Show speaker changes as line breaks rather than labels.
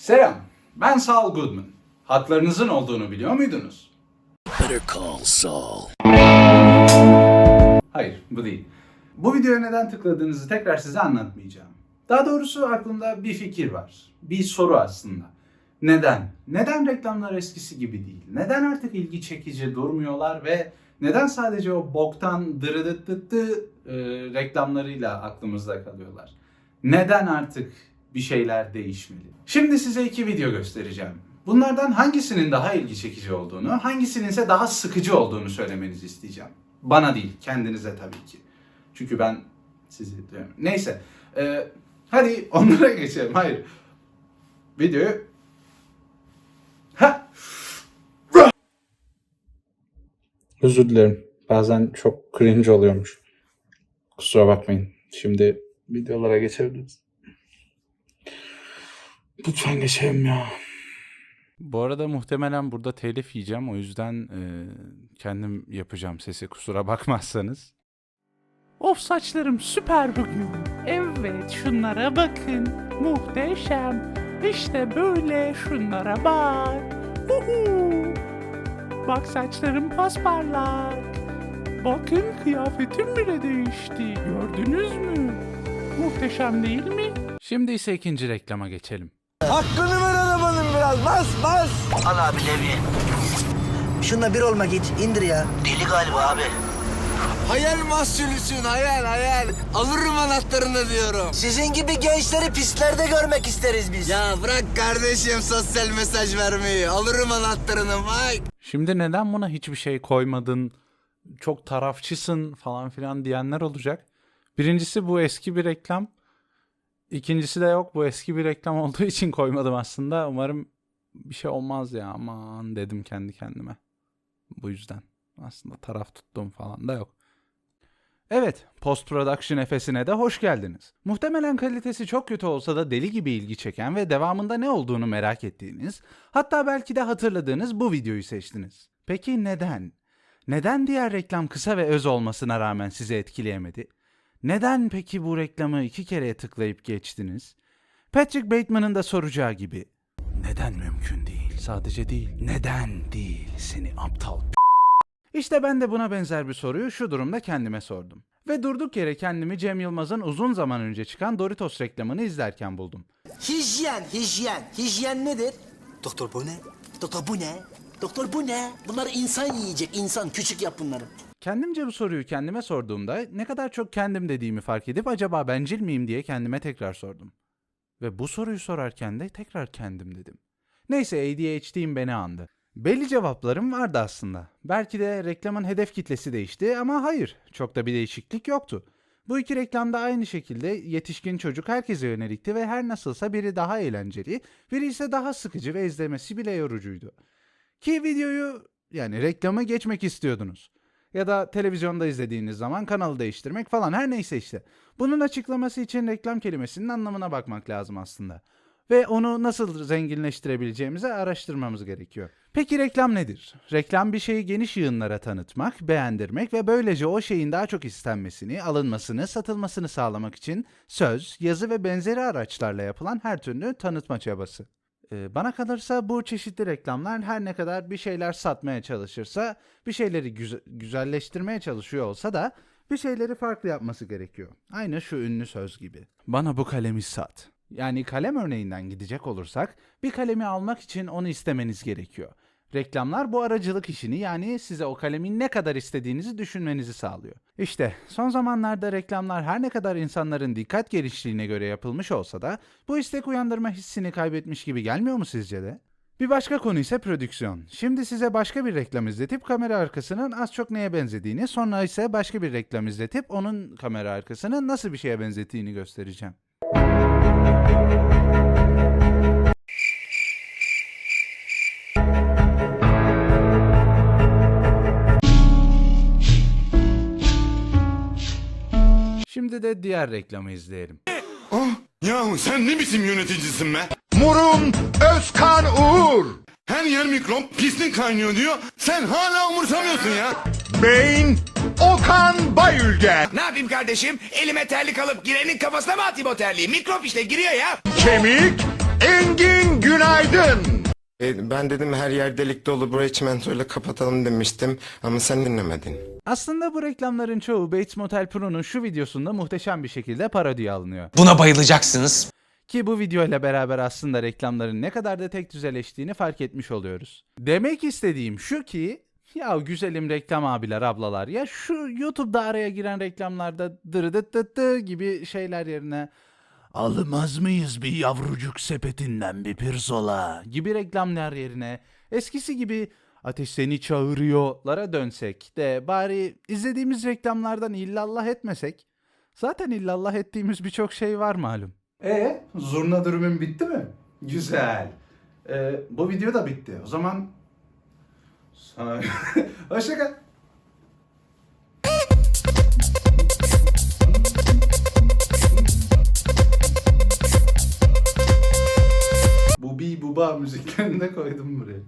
Selam, ben Saul Goodman. Haklarınızın olduğunu biliyor muydunuz?
Better call Saul.
Hayır, bu değil. Bu videoya neden tıkladığınızı tekrar size anlatmayacağım. Daha doğrusu aklımda bir fikir var. Bir soru aslında. Neden? Neden reklamlar eskisi gibi değil? Neden artık ilgi çekici durmuyorlar ve neden sadece o boktan dırıdıttıttı e, reklamlarıyla aklımızda kalıyorlar? Neden artık bir şeyler değişmeli? Şimdi size iki video göstereceğim. Bunlardan hangisinin daha ilgi çekici olduğunu, hangisinin ise daha sıkıcı olduğunu söylemenizi isteyeceğim. Bana değil, kendinize tabii ki. Çünkü ben sizi. Neyse, e, hadi onlara geçelim. Hayır, videoyu... Ha! Özür dilerim. Bazen çok cringe oluyormuş. Kusura bakmayın. Şimdi videolara geçebiliriz. Lütfen geçelim ya.
Bu arada muhtemelen burada telif yiyeceğim. O yüzden e, kendim yapacağım sesi kusura bakmazsanız. Of saçlarım süper bugün. Evet şunlara bakın. Muhteşem. İşte böyle şunlara bak. Uhu. Bak saçlarım pasparlak. Bakın kıyafetim bile değişti. Gördünüz mü? Muhteşem değil mi? Şimdi ise ikinci reklama geçelim.
Hakkını ver arabanın biraz. Bas bas.
Al abi Levi.
Şunla bir olma git. indir ya.
Deli galiba abi.
Hayal mahsulüsün hayal hayal. Alırım anahtarını diyorum. Sizin gibi gençleri pistlerde görmek isteriz biz. Ya bırak kardeşim sosyal mesaj vermeyi. Alırım anahtarını Mike.
Şimdi neden buna hiçbir şey koymadın, çok tarafçısın falan filan diyenler olacak. Birincisi bu eski bir reklam. İkincisi de yok bu eski bir reklam olduğu için koymadım aslında. Umarım bir şey olmaz ya aman dedim kendi kendime. Bu yüzden aslında taraf tuttuğum falan da yok. Evet, post production efesine de hoş geldiniz. Muhtemelen kalitesi çok kötü olsa da deli gibi ilgi çeken ve devamında ne olduğunu merak ettiğiniz, hatta belki de hatırladığınız bu videoyu seçtiniz. Peki neden? Neden diğer reklam kısa ve öz olmasına rağmen sizi etkileyemedi? Neden peki bu reklamı iki kere tıklayıp geçtiniz? Patrick Bateman'ın da soracağı gibi. Neden mümkün değil? Sadece değil. Neden değil? Seni aptal işte ben de buna benzer bir soruyu şu durumda kendime sordum. Ve durduk yere kendimi Cem Yılmaz'ın uzun zaman önce çıkan Doritos reklamını izlerken buldum.
Hijyen, hijyen. Hijyen nedir? Doktor bu ne? Doktor bu ne? Doktor bu ne? Bunlar insan yiyecek. insan. Küçük yap bunları.
Kendimce bu soruyu kendime sorduğumda ne kadar çok kendim dediğimi fark edip acaba bencil miyim diye kendime tekrar sordum. Ve bu soruyu sorarken de tekrar kendim dedim. Neyse ADHD'im beni andı. Belli cevaplarım vardı aslında. Belki de reklamın hedef kitlesi değişti ama hayır, çok da bir değişiklik yoktu. Bu iki reklamda aynı şekilde yetişkin çocuk herkese yönelikti ve her nasılsa biri daha eğlenceli, biri ise daha sıkıcı ve izlemesi bile yorucuydu. Ki videoyu yani reklamı geçmek istiyordunuz. Ya da televizyonda izlediğiniz zaman kanalı değiştirmek falan her neyse işte. Bunun açıklaması için reklam kelimesinin anlamına bakmak lazım aslında. Ve onu nasıl zenginleştirebileceğimizi araştırmamız gerekiyor. Peki reklam nedir? Reklam bir şeyi geniş yığınlara tanıtmak, beğendirmek ve böylece o şeyin daha çok istenmesini, alınmasını, satılmasını sağlamak için söz, yazı ve benzeri araçlarla yapılan her türlü tanıtma çabası. Ee, bana kalırsa bu çeşitli reklamlar her ne kadar bir şeyler satmaya çalışırsa, bir şeyleri güze- güzelleştirmeye çalışıyor olsa da bir şeyleri farklı yapması gerekiyor. Aynı şu ünlü söz gibi. Bana bu kalemi sat. Yani kalem örneğinden gidecek olursak bir kalemi almak için onu istemeniz gerekiyor. Reklamlar bu aracılık işini yani size o kalemi ne kadar istediğinizi düşünmenizi sağlıyor. İşte son zamanlarda reklamlar her ne kadar insanların dikkat geliştiğine göre yapılmış olsa da bu istek uyandırma hissini kaybetmiş gibi gelmiyor mu sizce de? Bir başka konu ise prodüksiyon. Şimdi size başka bir reklam izletip kamera arkasının az çok neye benzediğini, sonra ise başka bir reklam izletip onun kamera arkasının nasıl bir şeye benzettiğini göstereceğim. Şimdi de diğer reklamı izleyelim.
Yahu sen ne biçim yöneticisin be?
Murun Özkan Uğur.
Her yer mikrop, pislik kaynıyor diyor. Sen hala umursamıyorsun ya.
Beyin Okan Bayülgen.
Ne yapayım kardeşim? Elime terlik alıp girenin kafasına mı atayım o terliği? Mikrop işte giriyor ya.
Kemik Engin Günaydın.
E, Ben dedim her yer delik dolu burayı çimentoyla kapatalım demiştim ama sen dinlemedin.
Aslında bu reklamların çoğu Bates Motel Pro'nun şu videosunda muhteşem bir şekilde parodiye alınıyor.
Buna bayılacaksınız.
Ki bu video ile beraber aslında reklamların ne kadar da tek düzeleştiğini fark etmiş oluyoruz. Demek istediğim şu ki ya güzelim reklam abiler ablalar ya şu YouTube'da araya giren reklamlarda dırıdıt dıt dı gibi şeyler yerine almaz mıyız bir yavrucuk sepetinden bir pirzola gibi reklamlar yerine eskisi gibi ateş seni çağırıyorlara dönsek de bari izlediğimiz reklamlardan illallah etmesek zaten illallah ettiğimiz birçok şey var malum.
E zurna dürümün bitti mi? Güzel. E, bu video da bitti. O zaman sana... müziklerini de koydum buraya.